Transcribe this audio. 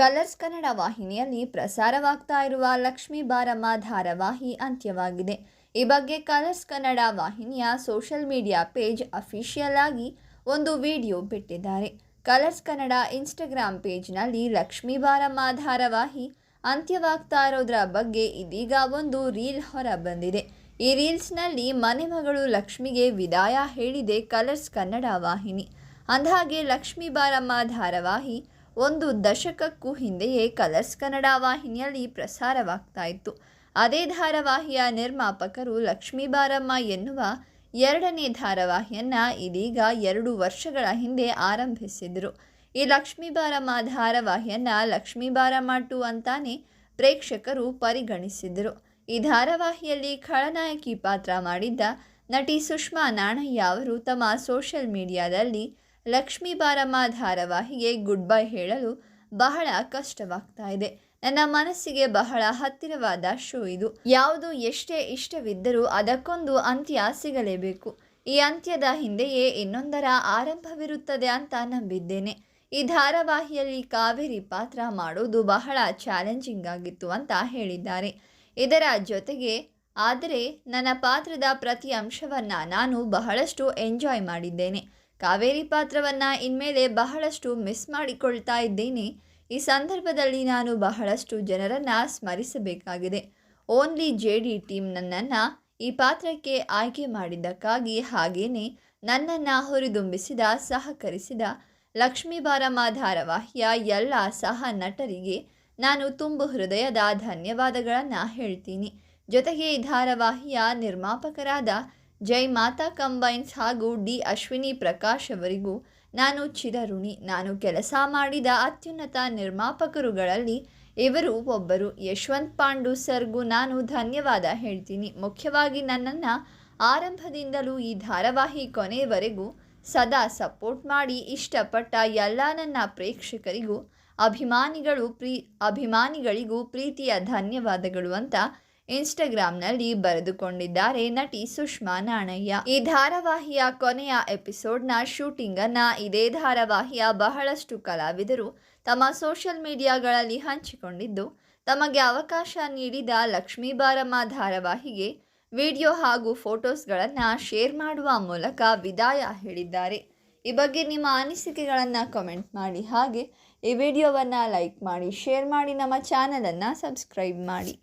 Colours Kannada ವಾಹಿನಿಯಲ್ಲಿ ಪ್ರಸಾರವಾಗ್ತಾ ಇರುವ ಲಕ್ಷ್ಮೀ ಬಾರಮ್ಮ ಧಾರಾವಾಹಿ ಅಂತ್ಯವಾಗಿದೆ. ಈ ಬಗ್ಗೆ ಕಲರ್ಸ್ ಕನ್ನಡ ವಾಹಿನಿಯ ಸೋಷಿಯಲ್ ಮೀಡಿಯಾ ಪೇಜ್ ಅಫಿಷಿಯಲ್ ಆಗಿ ಒಂದು ವಿಡಿಯೋ ಬಿಟ್ಟಿದ್ದಾರೆ. ಕಲರ್ಸ್ ಕನ್ನಡ ಇನ್ಸ್ಟಾಗ್ರಾಮ್ ಪೇಜ್ನಲ್ಲಿ ಲಕ್ಷ್ಮೀ ಬಾರಮ್ಮ ಧಾರಾವಾಹಿ ಅಂತ್ಯವಾಗ್ತಾ ಇರೋದ್ರ ಬಗ್ಗೆ ಇದೀಗ ಒಂದು ರೀಲ್ ಹೊರ ಬಂದಿದೆ ಈ ರೀಲ್ಸ್ನಲ್ಲಿ ಮನೆ ಮಗಳು ಲಕ್ಷ್ಮಿಗೆ ವಿದಾಯ ಹೇಳಿದೆ ಕಲರ್ಸ್ ಕನ್ನಡ ವಾಹಿನಿ. ಅಂದಹಾಗೆ ಲಕ್ಷ್ಮೀ ಬಾರಮ್ಮ ಧಾರಾವಾಹಿ ಒಂದು ದಶಕಕ್ಕೂ ಹಿಂದೆಯೇ ಕಲರ್ಸ್ ಕನ್ನಡ ವಾಹಿನಿಯಲ್ಲಿ ಪ್ರಸಾರವಾಗ್ತಾ ಇತ್ತು ಅದೇ ಧಾರಾವಾಹಿಯ ನಿರ್ಮಾಪಕರು ಲಕ್ಷ್ಮೀ ಬಾರಮ್ಮ ಎನ್ನುವ ಎರಡನೇ ಧಾರಾವಾಹಿಯನ್ನು ಇದೀಗ ಎರಡು ವರ್ಷಗಳ ಹಿಂದೆ ಆರಂಭಿಸಿದರು. ಈ ಲಕ್ಷ್ಮೀ ಬಾರಮ್ಮ ಧಾರಾವಾಹಿಯನ್ನು ಲಕ್ಷ್ಮೀ ಬಾರಮ್ಮ ಟು ಅಂತಾನೆ ಪ್ರೇಕ್ಷಕರು ಪರಿಗಣಿಸಿದರು. ಈ ಧಾರಾವಾಹಿಯಲ್ಲಿ ಖಳನಾಯಕಿ ಪಾತ್ರ ಮಾಡಿದ್ದ ನಟಿ ಸುಷ್ಮಾ ನಾಣಯ್ಯ ಅವರು ತಮ್ಮ ಸೋಷಿಯಲ್ ಮೀಡಿಯಾದಲ್ಲಿ ಲಕ್ಷ್ಮೀ ಬಾರಮ್ಮ ಧಾರಾವಾಹಿಗೆ ಗುಡ್ ಬೈ ಹೇಳಲು ಬಹಳ ಕಷ್ಟವಾಗ್ತಾ ಇದೆ. ನನ್ನ ಮನಸ್ಸಿಗೆ ಬಹಳ ಹತ್ತಿರವಾದ ಶೋ ಇದು. ಯಾವುದು ಎಷ್ಟೇ ಇಷ್ಟವಿದ್ದರೂ ಅದಕ್ಕೊಂದು ಅಂತ್ಯ ಸಿಗಲೇಬೇಕು. ಈ ಅಂತ್ಯದ ಹಿಂದೆಯೇ ಇನ್ನೊಂದರ ಆರಂಭವಿರುತ್ತದೆ ಅಂತ ನಂಬಿದ್ದೇನೆ. ಈ ಧಾರಾವಾಹಿಯಲ್ಲಿ ಕಾವೇರಿ ಪಾತ್ರ ಮಾಡೋದು ಬಹಳ ಚಾಲೆಂಜಿಂಗ್ ಆಗಿತ್ತು ಅಂತ ಹೇಳಿದ್ದಾರೆ. ಇದರ ಜೊತೆಗೆ ಆದರೆ ನನ್ನ ಪಾತ್ರದ ಪ್ರತಿ ಅಂಶವನ್ನು ನಾನು ಬಹಳಷ್ಟು ಎಂಜಾಯ್ ಮಾಡಿದ್ದೇನೆ. ಕಾವೇರಿ ಪಾತ್ರವನ್ನು ಇನ್ಮೇಲೆ ಬಹಳಷ್ಟು ಮಿಸ್ ಮಾಡಿಕೊಳ್ತಾ ಇದ್ದೇನೆ. ಈ ಸಂದರ್ಭದಲ್ಲಿ ನಾನು ಬಹಳಷ್ಟು ಜನರನ್ನು ಸ್ಮರಿಸಬೇಕಾಗಿದೆ. ಓನ್ಲಿ ಜೆ ಡಿ ಟೀಮ್ ನನ್ನನ್ನು ಈ ಪಾತ್ರಕ್ಕೆ ಆಯ್ಕೆ ಮಾಡಿದ್ದಕ್ಕಾಗಿ ಹಾಗೇನೆ ನನ್ನನ್ನು ಹುರಿದುಂಬಿಸಿದ, ಸಹಕರಿಸಿದ ಲಕ್ಷ್ಮೀ ಬಾರಮ್ಮ ಧಾರಾವಾಹಿಯ ಎಲ್ಲ ಸಹ ನಟರಿಗೆ ನಾನು ತುಂಬು ಹೃದಯದ ಧನ್ಯವಾದಗಳನ್ನು ಹೇಳ್ತೀನಿ. ಜೊತೆಗೆ ಈ ಧಾರಾವಾಹಿಯ ನಿರ್ಮಾಪಕರಾದ ಜೈ ಮಾತಾ ಕಂಬೈನ್ಸ್ ಹಾಗೂ ಡಿ ಅಶ್ವಿನಿ ಪ್ರಕಾಶ್ ಅವರಿಗೂ ನಾನು ಚಿರಋಣಿ. ನಾನು ಕೆಲಸ ಮಾಡಿದ ಅತ್ಯುನ್ನತ ನಿರ್ಮಾಪಕರುಗಳಲ್ಲಿ ಇವರು ಒಬ್ಬರು. ಯಶವಂತ್ ಪಾಂಡು ಸರ್ಗೂ ನಾನು ಧನ್ಯವಾದ ಹೇಳ್ತೀನಿ. ಮುಖ್ಯವಾಗಿ ನನ್ನನ್ನು ಆರಂಭದಿಂದಲೂ ಈ ಧಾರಾವಾಹಿ ಕೊನೆಯವರೆಗೂ ಸದಾ ಸಪೋರ್ಟ್ ಮಾಡಿ ಇಷ್ಟಪಟ್ಟ ಎಲ್ಲ ನನ್ನ ಪ್ರೇಕ್ಷಕರಿಗೂ, ಅಭಿಮಾನಿಗಳು ಪ್ರೀ, ಅಭಿಮಾನಿಗಳಿಗೂ ಪ್ರೀತಿಯ ಧನ್ಯವಾದಗಳು ಅಂತ ಇನ್ಸ್ಟಾಗ್ರಾಮ್ನಲ್ಲಿ ಬರೆದುಕೊಂಡಿದ್ದಾರೆ ನಟಿ ಸುಷ್ಮಾ ನಾಣಯ್ಯ. ಈ ಧಾರಾವಾಹಿಯ ಕೊನೆಯ ಎಪಿಸೋಡ್ನ ಶೂಟಿಂಗನ್ನು ಇದೇ ಧಾರಾವಾಹಿಯ ಬಹಳಷ್ಟು ಕಲಾವಿದರು ತಮ್ಮ ಸೋಷಿಯಲ್ ಮೀಡಿಯಾಗಳಲ್ಲಿ ಹಂಚಿಕೊಂಡಿದ್ದು, ತಮಗೆ ಅವಕಾಶ ನೀಡಿದ ಲಕ್ಷ್ಮೀ ಬಾರಮ್ಮ ಧಾರಾವಾಹಿಗೆ ವಿಡಿಯೋ ಹಾಗೂ ಫೋಟೋಸ್ಗಳನ್ನು ಶೇರ್ ಮಾಡುವ ಮೂಲಕ ವಿದಾಯ ಹೇಳಿದ್ದಾರೆ. ಈ ಬಗ್ಗೆ ನಿಮ್ಮ ಅನಿಸಿಕೆಗಳನ್ನು ಕಮೆಂಟ್ ಮಾಡಿ. ಹಾಗೆ ಈ ವಿಡಿಯೋವನ್ನು ಲೈಕ್ ಮಾಡಿ, ಶೇರ್ ಮಾಡಿ, ನಮ್ಮ ಚಾನಲನ್ನು ಸಬ್ಸ್ಕ್ರೈಬ್ ಮಾಡಿ.